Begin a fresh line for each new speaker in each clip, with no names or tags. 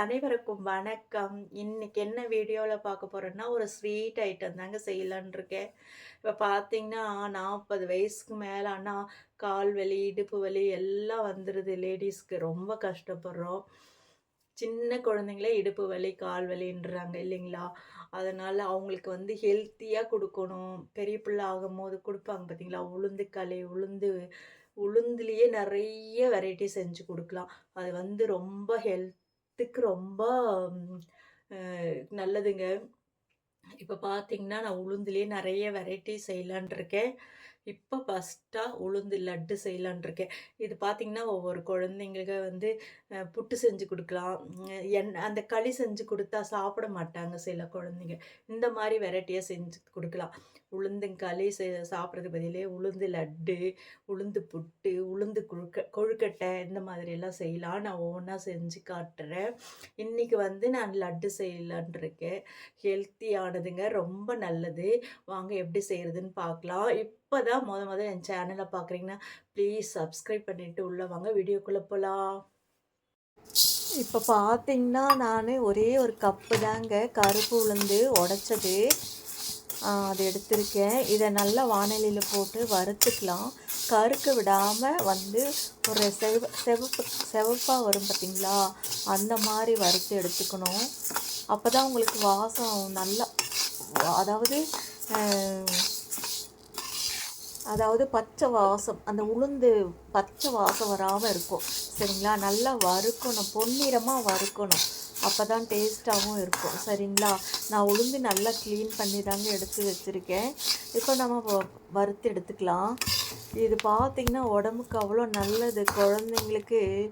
அனைவருக்கும் வணக்கம். இன்னைக்கு என்ன வீடியோவில் பார்க்க போகிறோன்னா ஒரு ஸ்வீட் ஐட்டம் தாங்க செய்யலான் இருக்கேன் இப்போ பார்த்தீங்கன்னா நாற்பது வயசுக்கு மேலே ஆனால் கால் வலி இடுப்பு வலி எல்லாம் வந்துடுது லேடிஸ்க்கு. ரொம்ப கஷ்டப்படுறோம். சின்ன குழந்தைங்களே இடுப்பு வலி கால் வலின்றாங்க இல்லைங்களா? அதனால் அவங்களுக்கு வந்து ஹெல்த்தியாக கொடுக்கணும். பெரிய பிள்ளை ஆகும்போது கொடுப்பாங்க பார்த்தீங்களா உளுந்து களி உளுந்து உளுந்துலேயே நிறைய வெரைட்டி செஞ்சு கொடுக்கலாம். அது வந்து ரொம்ப ஹெல்த் ஹெல்த்துக்கு ரொம்ப நல்லதுங்க. இப்போ பார்த்தீங்கன்னா நான் உளுந்துலேயே நிறைய வெரைட்டி செய்யலான் இருக்கேன் இப்போ ஃபஸ்ட்டாக உளுந்து லட்டு செய்யலான் இருக்கேன். இது பார்த்திங்கன்னா ஒவ்வொரு குழந்தைங்களுக்கு வந்து புட்டு செஞ்சு கொடுக்கலாம். என் அந்த களி செஞ்சு கொடுத்தா சாப்பிட மாட்டாங்க சில குழந்தைங்க. இந்த மாதிரி வெரைட்டியாக செஞ்சு கொடுக்கலாம். உளுந்துங்களி செ சாப்பிட்றதுக்கு பதிலே உளுந்து லட்டு உளுந்து புட்டு உளுந்து கொழுக்க கொழுக்கட்டை இந்த மாதிரியெல்லாம் செய்யலாம். நான் ஒவ்வொன்றா செஞ்சு காட்டுறேன். இன்றைக்கி வந்து நான் லட்டு செய்யலான் இருக்கேன். ஹெல்த்தியானதுங்க ரொம்ப நல்லது. வாங்க எப்படி செய்கிறதுன்னு பார்க்கலாம் இப்போ தான் முத முத என் சேனலை பார்க்குறீங்கன்னா ப்ளீஸ் சப்ஸ்கிரைப் பண்ணிவிட்டு உள்ளே வாங்க. வீடியோக்குள்ளே போகலாம் இப்போ பார்த்தீங்கன்னா நான் ஒரே ஒரு கப்பு தாங்க கருப்பு உளுந்து உடைச்சது. அது எடுத்திருக்கேன். இதை நல்லா வானலியில் போட்டு வறுத்துக்கலாம். கருக்க விடாமல் வந்து ஒரு செவ செவப்பு செவப்பாக வரும் பார்த்தீங்களா அந்த மாதிரி வறுத்து எடுத்துக்கணும். அப்போ தான் உங்களுக்கு வாசம் நல்லா அதாவது அதாவது பச்சை வாசம் அந்த உளுந்து பச்சை வாசம் வராமல் இருக்கும். சரிங்களா? நல்லா வறுக்கணும் பொன்னிறமாக வறுக்கணும். அப்போ தான் டேஸ்ட்டாகவும் இருக்கும். சரிங்களா? நான் உளுந்து நல்லா க்ளீன் பண்ணி தாங்க எடுத்து வச்சுருக்கேன். இப்போ நம்ம வ- வறுத்து எடுத்துக்கலாம். இது பார்த்திங்கன்னா உடம்புக்கு அவ்வளோ நல்லது. குழந்தைங்களுக்கு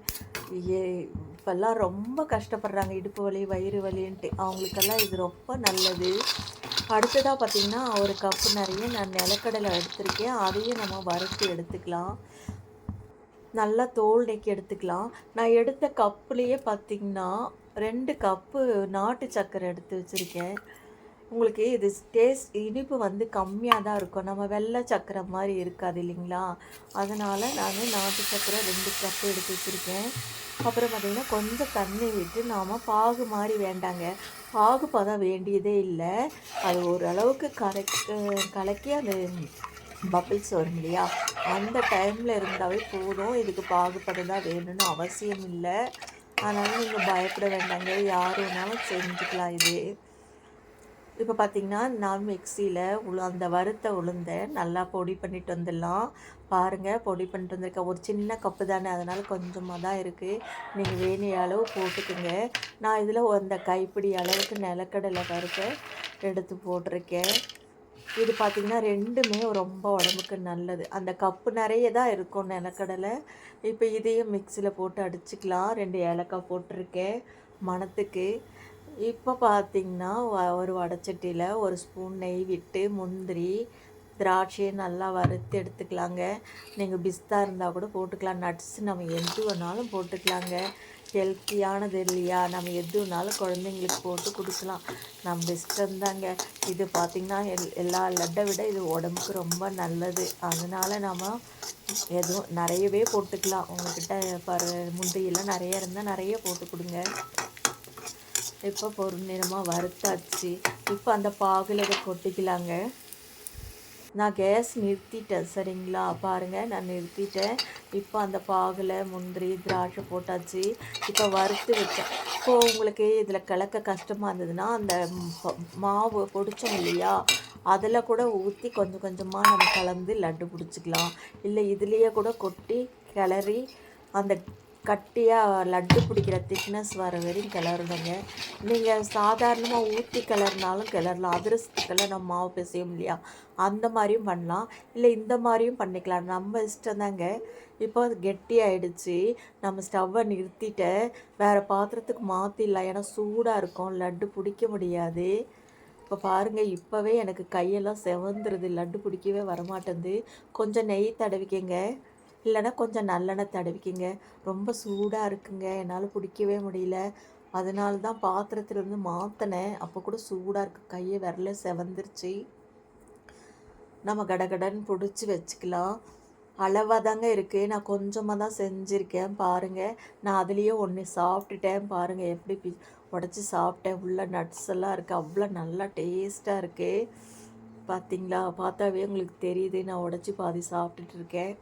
ஏ இப்போல்லாம் ரொம்ப கஷ்டப்படுறாங்க. இடுப்பு வலி வயிறு வலின்ட்டு. அவங்களுக்கெல்லாம் இது ரொம்ப நல்லது. அடுத்ததாக பார்த்திங்கன்னா ஒரு கப்பு நிறைய நான் நிலக்கடலை எடுத்திருக்கேன். அதையும் நம்ம வறுத்து எடுத்துக்கலாம். நல்லா தோல் நீக்கி எடுத்துக்கலாம். நான் எடுத்த கப்புலேயே பார்த்திங்கன்னா ரெண்டு கப்பு நாட்டு சர்க்கரை எடுத்து வச்சுருக்கேன். உங்களுக்கு இது டேஸ்ட் இனிப்பு வந்து கம்மியாக தான் இருக்கும். நம்ம வெள்ளை சக்கரை மாதிரி இருக்காது இல்லைங்களா? அதனால் நான் நாட்டு சக்கரை ரெண்டு கப் எடுத்து வச்சுருக்கேன். அப்புறம் பார்த்திங்கன்னா கொஞ்சம் தண்ணி விட்டு நாம் பாகு மாதிரி வேண்டாங்க. பாகு பதம் வேண்டியதே இல்லை. அது ஓரளவுக்கு கரெக்ட் கலக்கி அந்த பபிள்ஸ் வரும் இல்லையா? அந்த டைமில் இருந்தாவே போதும். இதுக்கு பாகுபதம் தான் வேணும்னு அவசியம் இல்லை. அதனால் நீங்கள் பயப்பட வேண்டாங்க. யார் வேணாலும் செஞ்சுக்கலாம் இது. இப்போ பார்த்திங்கன்னா நான் மிக்சியில் உளு அந்த வறுத்த உளுந்த நல்லா பொடி பண்ணிட்டு வந்துடலாம். பாருங்கள் பொடி பண்ணிட்டு வந்திருக்கேன் ஒரு சின்ன கப்பு தானே அதனால் கொஞ்சமாக தான் இருக்குது நீங்கள் வேணிய அளவு போட்டுக்குங்க. நான் இதில் அந்த கைப்பிடி அளவுக்கு நிலக்கடலை பருப்பை எடுத்து போட்டிருக்கேன். இது பார்த்திங்கன்னா ரெண்டுமே ரொம்ப உடம்புக்கு நல்லது. அந்த கப்பு நிறைய தான் இருக்கும் நிலக்கடலை. இப்போ இதையும் மிக்சியில் போட்டு அடிச்சுக்கலாம். ரெண்டு ஏலக்காய் போட்டிருக்கேன் மணத்துக்கு. இப்போ பார்த்திங்கன்னா ஒரு வடச்சட்டியில் ஒரு ஸ்பூன் நெய் விட்டு முந்திரி திராட்சையை நல்லா வறுத்து எடுத்துக்கலாங்க. நீங்கள் பிஸ்தா இருந்தால் கூட போட்டுக்கலாம். நட்ஸ் நம்ம எது வேணாலும் போட்டுக்கலாங்க. ஹெல்த்தியானது இல்லையா? நம்ம எது வேணாலும் குழந்தைங்களுக்கு போட்டு கொடுக்கலாம். நம்ம இஷ்டம்தாங்க இது பார்த்திங்கன்னா எல் எல்லா லட்டை விட இது உடம்புக்கு ரொம்ப நல்லது. அதனால் நம்ம எதுவும் நிறையவே போட்டுக்கலாம். உங்கள்கிட்ட பரு முந்திரியெல்லாம் நிறைய இருந்தால் நிறைய போட்டு கொடுங்க. இப்போ பொறுநேரமாக வறுத்தாச்சு. இப்போ அந்த பாகில் இதை கொட்டிக்கலாங்க. நான் கேஸ் நிறுத்திட்டேன் சரிங்களா? பாருங்கள் நான் நிறுத்திட்டேன். இப்போ அந்த பாகில் முந்திரி திராட்சை போட்டாச்சு. இப்போ வறுத்து வச்சேன். இப்போது உங்களுக்கு இதில் கலக்க கஷ்டமாக இருந்ததுன்னா அந்த மாவு பொடிச்சோம் இல்லையா? அதில் கூட ஊற்றி கொஞ்சம் கொஞ்சமாக நம்ம கலந்து லட்டு பிடிச்சிக்கலாம். இல்லை இதுலேயே கூட கொட்டி கிளறி அந்த கட்டியாக லட்டு பிடிக்கிற திக்னஸ் வர வரையும் கிளறுடுங்க நீங்கள் சாதாரணமாக ஊற்றி கிளறினாலும் கிளறலாம். அதிரசத்துக்கெல்லாம் நம்ம மாவு பிசையும் இல்லையா? அந்த மாதிரியும் பண்ணலாம். இல்லை இந்த மாதிரியும் பண்ணிக்கலாம். நம்ம இஷ்டம் தாங்க. இப்போ அது கெட்டியாயிடுச்சு நம்ம ஸ்டவ்வை நிறுத்திட்டு வேறு பாத்திரத்துக்கு மாற்றிடலாம் ஏன்னா சூடாக இருக்கும். லட்டு பிடிக்க முடியாது. இப்போ பாருங்கள் இப்போவே எனக்கு கையெல்லாம் செவந்துருது. லட்டு பிடிக்கவே வரமாட்டேங்குது கொஞ்சம் நெய் தடவிக்கங்க. இல்லைன்னா கொஞ்சம் நல்லெண்ணெய் தடவிக்கிங்க. ரொம்ப சூடாக இருக்குங்க. என்னால் பிடிக்கவே முடியல. அதனால தான் பாத்திரத்துலேருந்து மாற்றினேன் அப்போ கூட சூடாக இருக்குது கையை விரல செவந்துருச்சு. நம்ம கடகடன்னு பிடிச்சி வச்சுக்கலாம். அளவாக தாங்க இருக்குது நான் கொஞ்சமாக தான் செஞ்சுருக்கேன் பாருங்கள் நான் அதுலேயே ஒன்று சாப்பிட்டுட்டேன் பாருங்கள் எப்படி பி உடச்சி சாப்பிட்டேன். உள்ள நட்ஸ் எல்லாம் இருக்குது அவ்வளோ நல்லா டேஸ்ட்டாக இருக்குது பார்த்தீங்களா பார்த்தாவே உங்களுக்கு தெரியுது. நான் உடச்சி பாதி சாப்பிட்டுட்டு இருக்கேன்.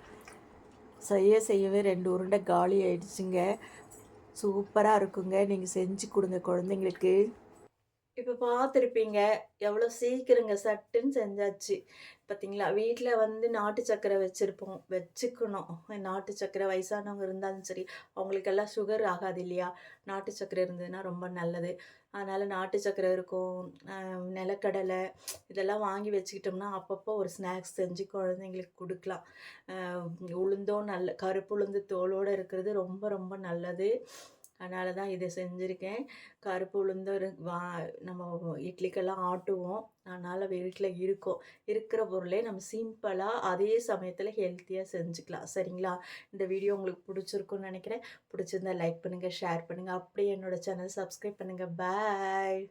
செய்ய செய்யவே ரெண்டு உருண்டை காலி ஆயிடுச்சுங்க. சூப்பராக இருக்குங்க. நீங்கள் செஞ்சு கொடுங்க குழந்தைங்களுக்கு. இப்போ பார்த்துருப்பீங்க எவ்வளோ சீக்கிரங்க சட்டுன்னு செஞ்சாச்சு. பார்த்தீங்களா வீட்டில் வந்து நாட்டு சக்கரை வச்சுருப்போம். வச்சுக்கணும். நாட்டு சக்கரை வயசானவங்க இருந்தாலும் சரி அவங்களுக்கெல்லாம் சுகர் ஆகாது இல்லையா? நாட்டு சக்கரை இருந்ததுன்னா ரொம்ப நல்லது. அதனால் நாட்டு சக்கரை இருக்கும். நிலக்கடலை இதெல்லாம் வாங்கி வச்சுக்கிட்டோம்னா அப்பப்போ ஒரு ஸ்நாக்ஸ் செஞ்சு குழந்தைங்களுக்கு கொடுக்கலாம். உளுந்தோ உளுந்தும் நல்ல கருப்பு உளுந்து தோலோடு இருக்கிறது ரொம்ப ரொம்ப நல்லது. அதனால தான் இதை செஞ்சுருக்கேன். கருப்பு உளுந்து வா நம்ம இட்லிக்கெல்லாம் ஆட்டுவோம். அதனால் வீட்டில் இருக்கும். இருக்கிற பொருளே நம்ம சிம்பிளாக அதே சமயத்தில் ஹெல்த்தியாக செஞ்சுக்கலாம். சரிங்களா? இந்த வீடியோ உங்களுக்கு பிடிச்சிருக்குன்னு நினைக்கிறேன். பிடிச்சிருந்தா லைக் பண்ணுங்கள் ஷேர் பண்ணுங்கள் அப்படியே என்னோட சேனல் சப்ஸ்கிரைப் பண்ணுங்கள் பாய்